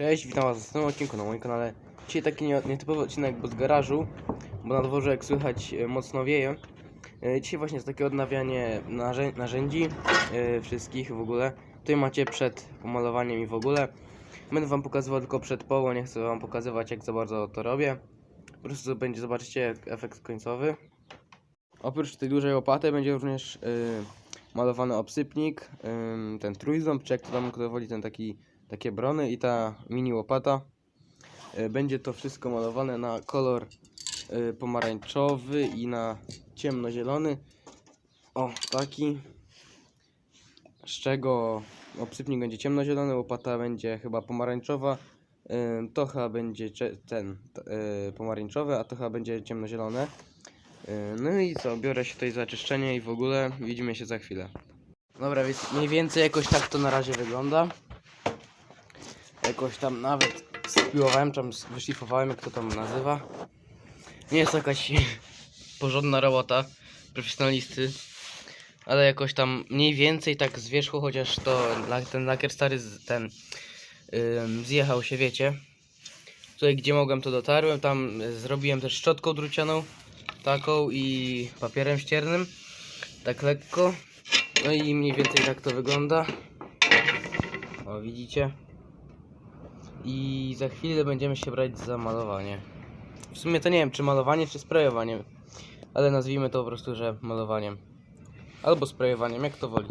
Cześć, witam was w następnym odcinku na moim kanale. Dzisiaj taki nie- nietypowy odcinek, bo z garażu, bo na dworze jak słychać e, mocno wieje. E, Dzisiaj właśnie jest takie odnawianie narzę narzędzi e, wszystkich w ogóle. Tutaj macie przed pomalowaniem i w ogóle. Będę wam pokazywał tylko przed połową, nie chcę wam pokazywać jak za bardzo to robię. Po prostu będzie, zobaczycie efekt końcowy. Oprócz tej dużej łopaty będzie również e, malowany obsypnik, ym, ten trójząb, czy jak to tam kto woli, ten taki, takie brony i ta mini łopata. Y, Będzie to wszystko malowane na kolor y, pomarańczowy i na ciemnozielony. O, taki. Z czego obsypnik będzie ciemnozielony, łopata będzie chyba pomarańczowa. ym, To chyba będzie ten pomarańczowy, a to chyba będzie ciemnozielone. No i co, biorę się tutaj za czyszczenie i w ogóle widzimy się za chwilę. Dobra, więc mniej więcej jakoś tak to na razie wygląda. Jakoś tam nawet spiłowałem, tam wyszlifowałem, jak to tam nazywa. Nie jest to jakaś porządna robota profesjonalisty, ale jakoś tam mniej więcej tak z wierzchu, chociaż to ten lakier stary ten ym, zjechał się, wiecie. Tutaj gdzie mogłem to dotarłem, tam y, zrobiłem też szczotką drucianą taką i papierem ściernym tak lekko no i mniej więcej tak to wygląda o widzicie i za chwilę będziemy się brać za malowanie. W sumie to nie wiem czy malowanie czy sprayowanie ale nazwijmy to po prostu, że malowaniem. Albo sprayowaniem, jak to woli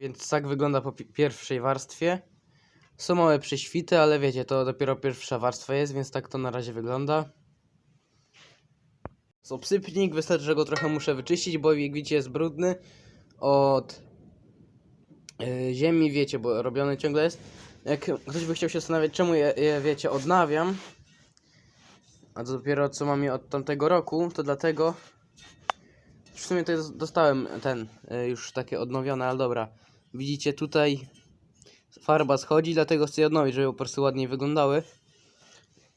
Więc tak wygląda po pi- pierwszej warstwie. Są małe prześwity, ale wiecie, to dopiero pierwsza warstwa jest, więc tak to na razie wygląda. Z obsypnik wystarczy, że go trochę muszę wyczyścić, bo jak widzicie jest brudny od yy, ziemi, wiecie, bo robiony ciągle jest. Jak ktoś by chciał się zastanawiać, czemu je, je wiecie, odnawiam, a to dopiero co mam je od tamtego roku, to dlatego, w sumie to jest, dostałem ten, y, już takie odnowione, ale dobra. Widzicie tutaj farba schodzi, dlatego chcę je odnowić, żeby po prostu ładniej wyglądały.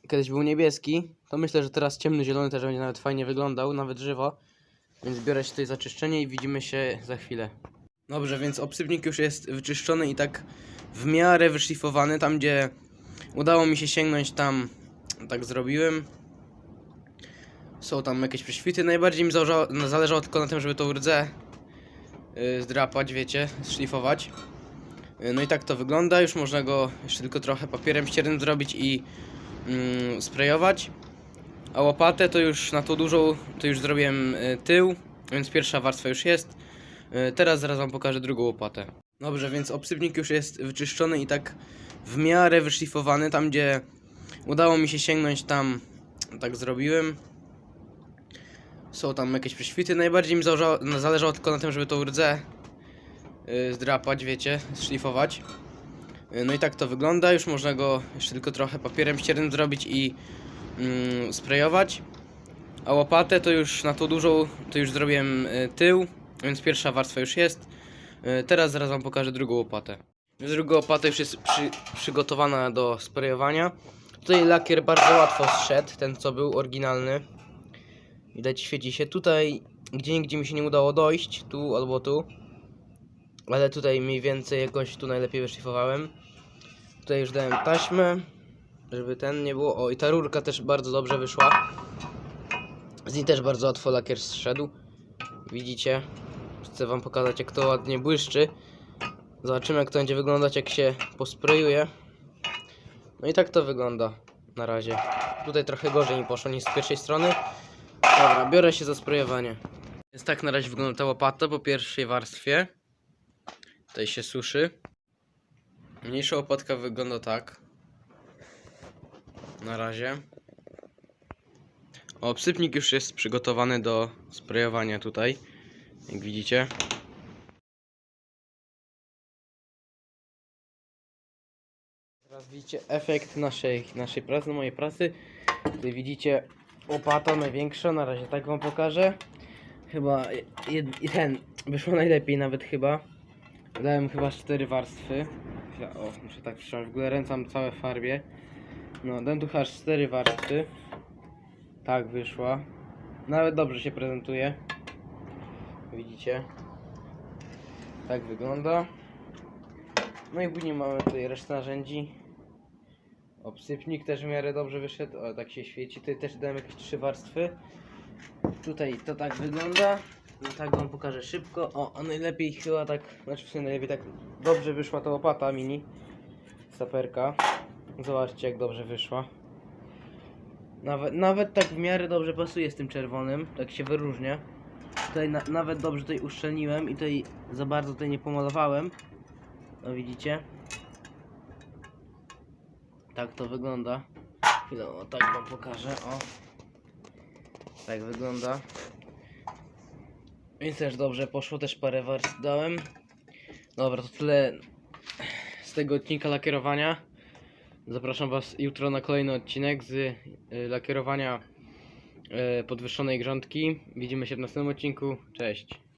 Kiedyś był niebieski, to myślę, że teraz ciemny zielony też będzie nawet fajnie wyglądał, nawet żywo. Więc biorę się tutaj za czyszczenie i widzimy się za chwilę. Dobrze, więc obsypnik już jest wyczyszczony i tak w miarę wyszlifowany, tam gdzie udało mi się sięgnąć, tam tak zrobiłem. Są tam jakieś prześwity. Najbardziej mi zależało, zależało tylko na tym, żeby tą rdzę zdrapać, wiecie, szlifować. Yy, no i tak to wygląda. Już można go jeszcze tylko trochę papierem ściernym zrobić i mm, sprayować. A łopatę to już na tą dużą, to już zrobiłem y, tył, więc pierwsza warstwa już jest. Y, teraz zaraz wam pokażę drugą łopatę. Dobrze, więc obsypnik już jest wyczyszczony i tak w miarę wyszlifowany, tam gdzie udało mi się sięgnąć, tam tak zrobiłem. Są tam jakieś prześwity. Najbardziej mi zależało, no, zależało tylko na tym, żeby tą rdzę yy, zdrapać, wiecie, szlifować. Yy, no i tak to wygląda. Już można go jeszcze tylko trochę papierem ściernym zrobić i mm, sprayować. A łopatę to już na tą dużą, to już zrobiłem y, tył, więc pierwsza warstwa już jest. Y, teraz zaraz wam pokażę drugą łopatę. Druga łopata już jest przy, przygotowana do sprayowania. Tutaj lakier bardzo łatwo zszedł, ten co był oryginalny. Widać, świeci się. Tutaj, gdzie nigdzie mi się nie udało dojść, tu albo tu. Ale tutaj mniej więcej jakoś tu najlepiej wyszlifowałem. Tutaj już dałem taśmę, żeby ten nie było. O, i ta rurka też bardzo dobrze wyszła. Z niej też bardzo łatwo lakier zszedł. Widzicie? Chcę wam pokazać jak to ładnie błyszczy. Zobaczymy jak to będzie wyglądać jak się posprayuje. No i tak to wygląda na razie. Tutaj trochę gorzej mi poszło niż z pierwszej strony. Dobra, biorę się za sprojowanie. Więc tak na razie wygląda ta łopata po pierwszej warstwie. Tutaj się suszy. Mniejsza łopatka wygląda tak. Na razie. Obsypnik już jest przygotowany do sprojowania tutaj. Jak widzicie. Teraz widzicie efekt naszej, naszej pracy, mojej pracy. Tutaj widzicie łopata największa, na razie tak wam pokażę. Chyba jed, ten wyszło najlepiej nawet chyba. Dałem chyba cztery warstwy. Chwila, O, muszę tak wsiąść. W ogóle ręce mam całe farbie. No, dałem tu chyba cztery warstwy. Tak wyszła. Nawet dobrze się prezentuje. Widzicie? Tak wygląda. No i później mamy tutaj resztę narzędzi. Obsypnik też w miarę dobrze wyszedł. O, tak się świeci. Tutaj też dałem jakieś trzy warstwy. Tutaj to tak wygląda. No tak wam pokażę szybko. O, a najlepiej chyba tak, znaczy w sumie najlepiej tak dobrze wyszła ta łopata mini. Saperka. Zobaczcie jak dobrze wyszła. Nawet, nawet tak w miarę dobrze pasuje z tym czerwonym. Tak się wyróżnia. Tutaj na, nawet dobrze tutaj uszczelniłem i tutaj za bardzo tutaj nie pomalowałem. No widzicie? Tak to wygląda. Chwilę, o tak wam pokażę, o. Tak wygląda. Więc też dobrze poszło, też parę warstw dałem. Dobra, to tyle z tego odcinka lakierowania. Zapraszam Was jutro na kolejny odcinek z y, lakierowania y, podwyższonej grządki. Widzimy się w następnym odcinku. Cześć.